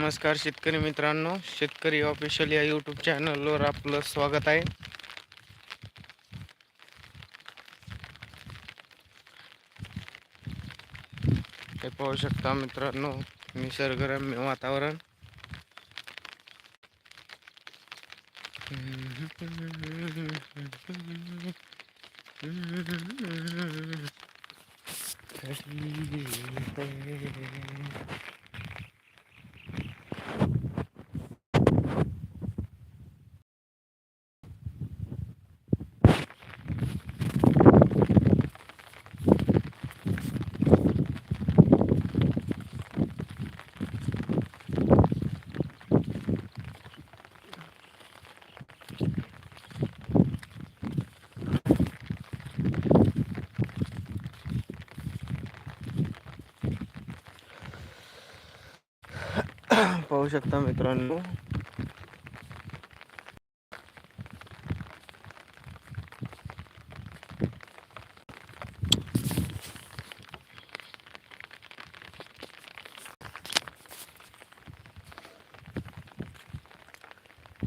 नमस्कार शेतकरी मित्रांनो शेतकरी ऑफिशियल या यूट्यूब चॅनलवर आपलं स्वागत आहे. हे पाहू शकता मित्रांनो निसर्गरम्य वातावरण. पाहू शकता मित्रांनो.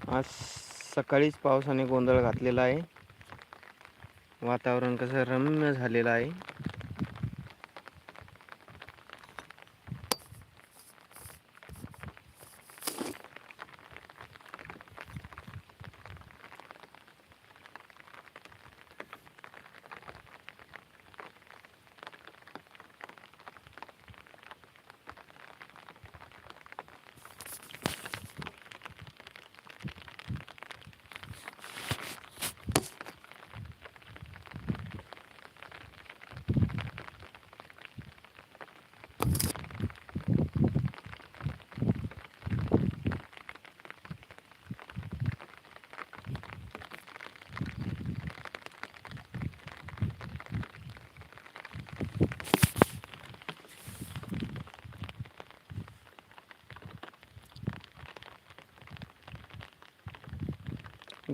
आज सकाळीच पावसाने गोंधळ घातलेला आहे. वातावरण कसं रम्य झालेलं आहे.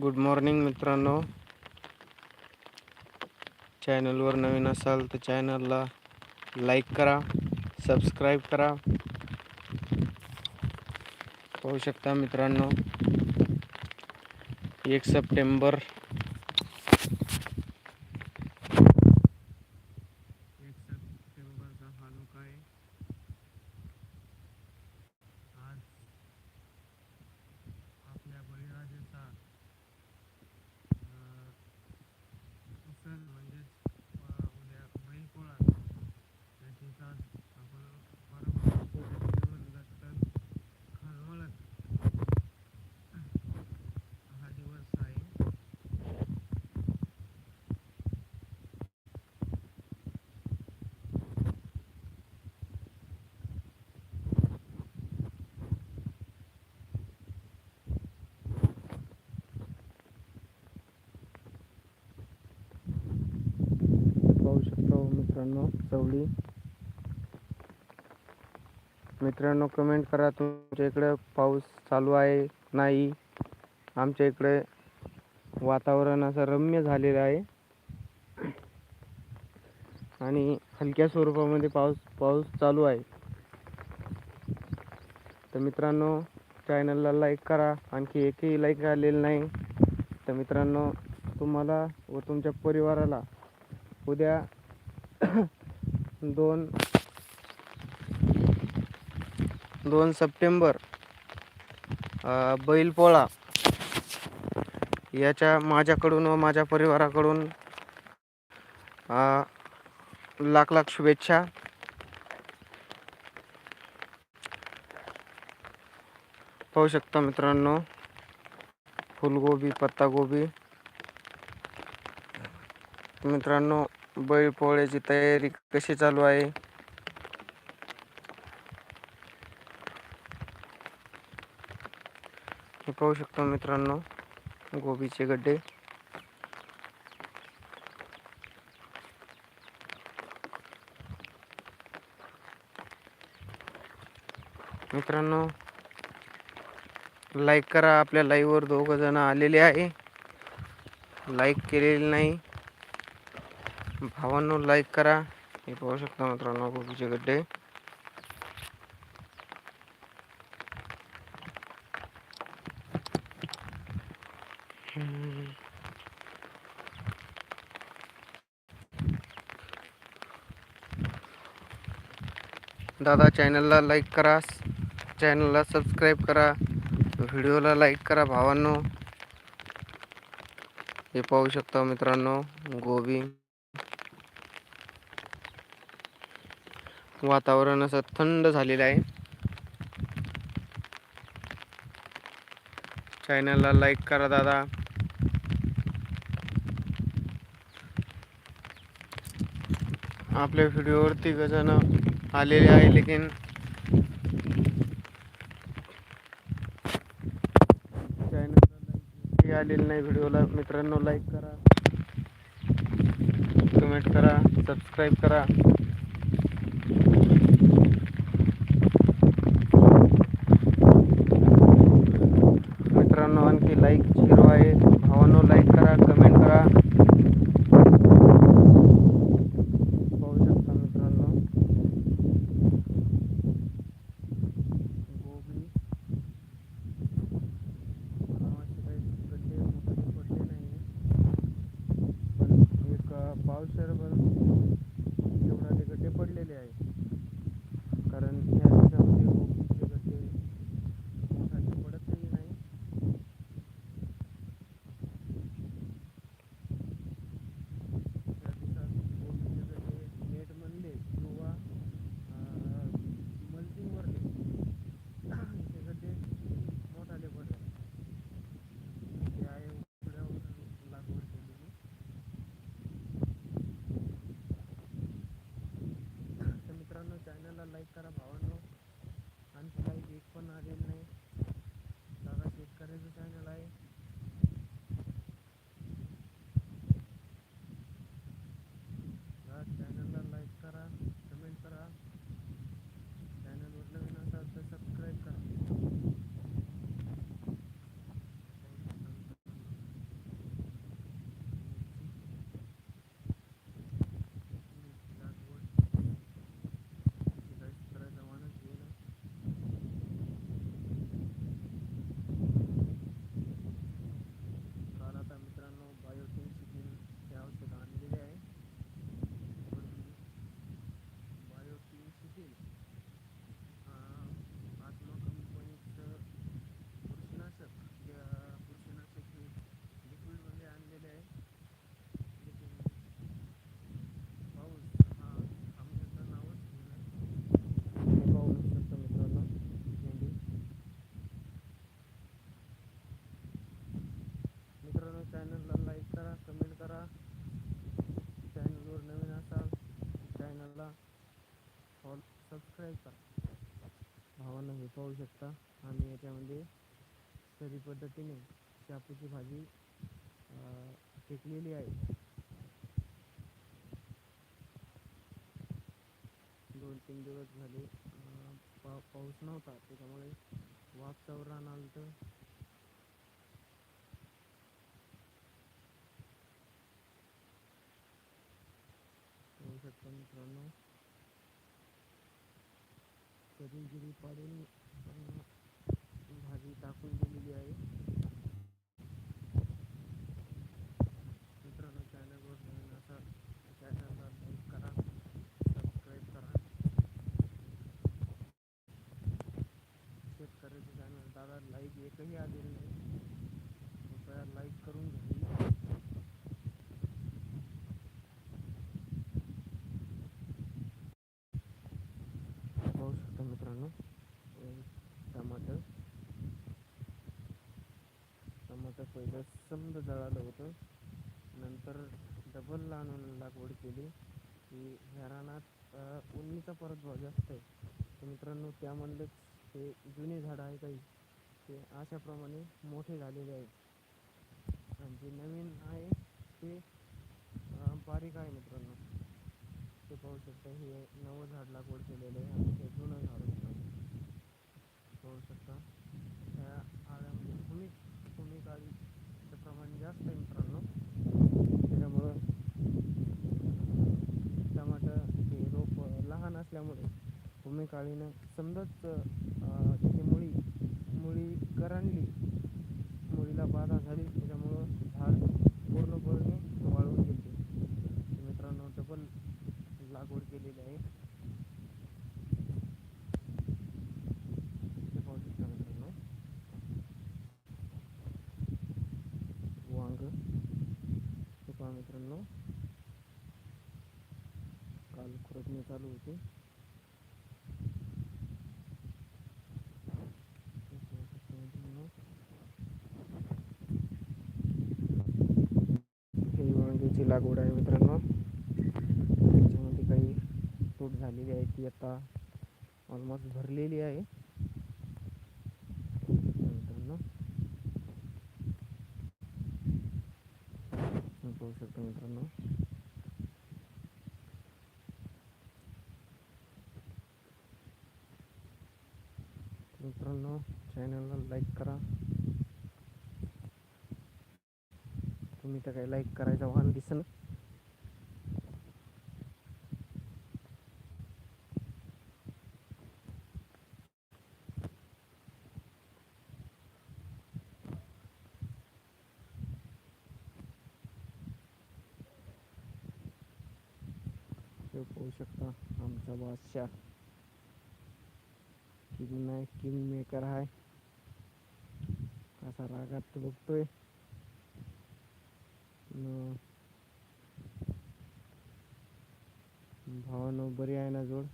गुड मॉर्निंग मित्रांनो. चॅनलवर नवीन असाल तर चॅनलला लाईक करा सबस्क्राईब करा. पाहू शकता मित्रांनो एक सप्टेंबर एक सप्टेंबरचा हानुका आहे आज आपल्या बळीराजाचा अं, सण म्हणजेच अं, उद्या बैलपोळा त्याचीच आज आपण पारंपरिक पद्धतीवर दत्तन खानवळत हा दिवस आहे पाहू शकता हो मित्रांनो चवळी मित्रांनो कमेंट करा तुमच्या इकडे पाऊस चालू आहे नाही. आमच्या इकडे वातावरण असं रम्य झालेलं आहे. आणि हलक्या स्वरूपामध्ये पाऊस पाऊस चालू आहे. तर मित्रांनो चॅनलला लाईक करा. आणखी एकही लाईक आलेलं नाही. तर मित्रांनो तुम्हाला व तुमच्या परिवाराला उद्या दोन. दोन सप्टेंबर. बैलपोळा. याच्या माझ्याकडून व माझ्या परिवाराकडून लाख लाख शुभेच्छा. पाहू शकता मित्रांनो फुलगोबी पत्तागोबी. मित्रांनो बैलपोळ्याची तयारी कशी चालू आहे? हे पाहू शकतो मित्रांनो गोबीचे गड्डे. मित्रांनो लाईक करा आपल्या लाईव्हवर दोघं जण आलेले आहे. लाईक केलेले नाही. भावांनो लाइक करा. मी पाहू सकता मित्रांनो गोबीचे गड्ढे दादा चॅनलला लाइक करा. चॅनलला सब्सक्राइब करा. वीडियो लाइक करा भावांनो. ये पाहू शकता मित्रों गोबी. वातावरण असं थंड झालेलं आहे. चॅनलला लाईक करा दादा. आपल्या व्हिडिओवरती जण आलेले आहे लेकिन चॅनलला आलेलं नाही व्हिडिओला मित्रांनो लाईक करा. कमेंट करा सबस्क्राईब करा मित्रांनो आणखी लाईक झिरो आहे भावांनो लाईक करा कमेंट करा पाहू शकता मित्रांनो गोबी नावाचे काही गड्डे मोठे पडले नाही पण एक पावशेर एवढा ते गड्डे पडलेले आहे कारण ह्या दिवसामध्ये गोबीचे गड्डे मोठाले पडतही नाही त्या दिवसात गोबीचे गड्डे नेट म्हणले किंवा मल्चिंगवरले ते गड्डे मोठाले पडले ते आहे उकड्यावर लागवड केलेली तर मित्रांनो चॅनलला लाईक करा भावांनो आणखी लाईक एक पण आलेलं नाही दादा शेतकऱ्याचं चॅनल आहे चॅनलला लाईक करा कमेंट करा चॅनलवर नवीन असाल तर सबस्क्राईब करा लागवड काहीच करायचा मानच गेला काल आता मित्रांनो बायोटिन सिटीन हे औषध आणलेले आहे बायोटिन सिटीन आत्मा कंपनीचं बुरशीनाशक या बुरशीनाशक हे लिक्विडमध्ये आणलेले आहे लेकिन पाऊस हा थांबण्याचं नावच घेणार हे पाहू शकता मित्रांनो भेंडी मित्रांनो चॅनलला लाईक करा कमेंट करा चॅनलवर नवीन असाल चॅनलला फॉलो सबस्क्राईब करा भावांनो हे पाहू शकता. आणि याच्यामध्ये सरी पद्धतीने शापूची भाजी फेकलेली आहे. दोन तीन दिवस झाले पा पाऊस नव्हता. त्याच्यामुळे वाफ चौरान आणाल तर पाहू शकता मित्रांनो. कधी गिरी पाडून भाजी टाकून दिलेली आहे. मित्रांनो चॅनलवर नवीन असाल चॅनलला लाईक करा सबस्क्राईब करा. शेतकऱ्याचं चॅनल दादा लाईक एकही आलेली नाही कृपया लाईक करून घ्यावी पाहू शकता मित्रांनो अं, टमाटर टमाटर पहिलं जळालं होतं. नंतर डबल आणून लागवड केली. की ह्या रानात उन्नीचा परत भाव जास्त आहे. तर मित्रांनो त्यामधलेच ते जुने झाडं आहे काही ते अशाप्रमाणे मोठे झालेले आहेत. आणि जे नवीन आहे ते बारीक आहे मित्रांनो. ते पाहू शकता हे नवं झाड लागवड केलेलं आहे. आणि ते जुनं झाड पाहू शकता. जास्त आहे मित्रांनो. त्याच्यामुळं टमाटर हे रोप लहान असल्यामुळे भूमिक आळीनं समजाच अं, त्याची मुळी मुळी करांडली. मुळीला बाधा झाली त्याच्यामुळं मित्रांनो काल खुरपणी चालू होती हे पाहू शकता मित्रांनो. ही वांग्याची लागवड आहे मित्रांनो. त्याच्यामध्ये काही तूट झालेली आहे ती आता ऑलमोस्ट भरलेली आहे. मित्रांनो. पाहू शकतो मित्रांनो. मित्रांनो चॅनलला लाईक करा. तुम्ही तर काही लाईक करायचं वाहन दिसन पाहू शकता आमचा बादशाह. किंग नाही किंग मेकर आहे कसा रागात बघतोय न भावानं बरी आहे ना जोड?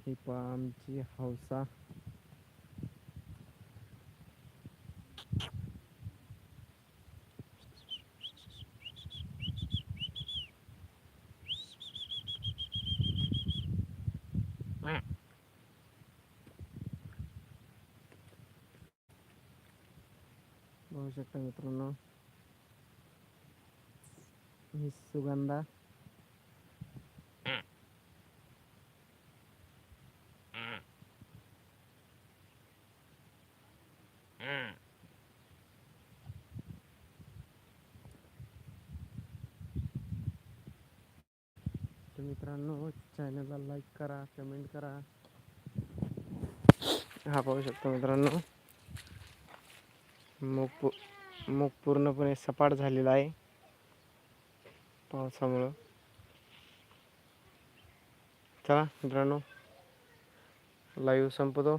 ही पा आमची हौसा बघू शकता मित्रांनो ही सुगंधा तर मित्रांनो चॅनलला लाईक करा कमेंट करा. हा पाहू शकतो मित्रांनो. मूग मूग पूर्णपणे सपाट झालेला आहे. पावसामुळं. चला मित्रांनो लाईव्ह संपतो.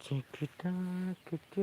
चिकिटा किती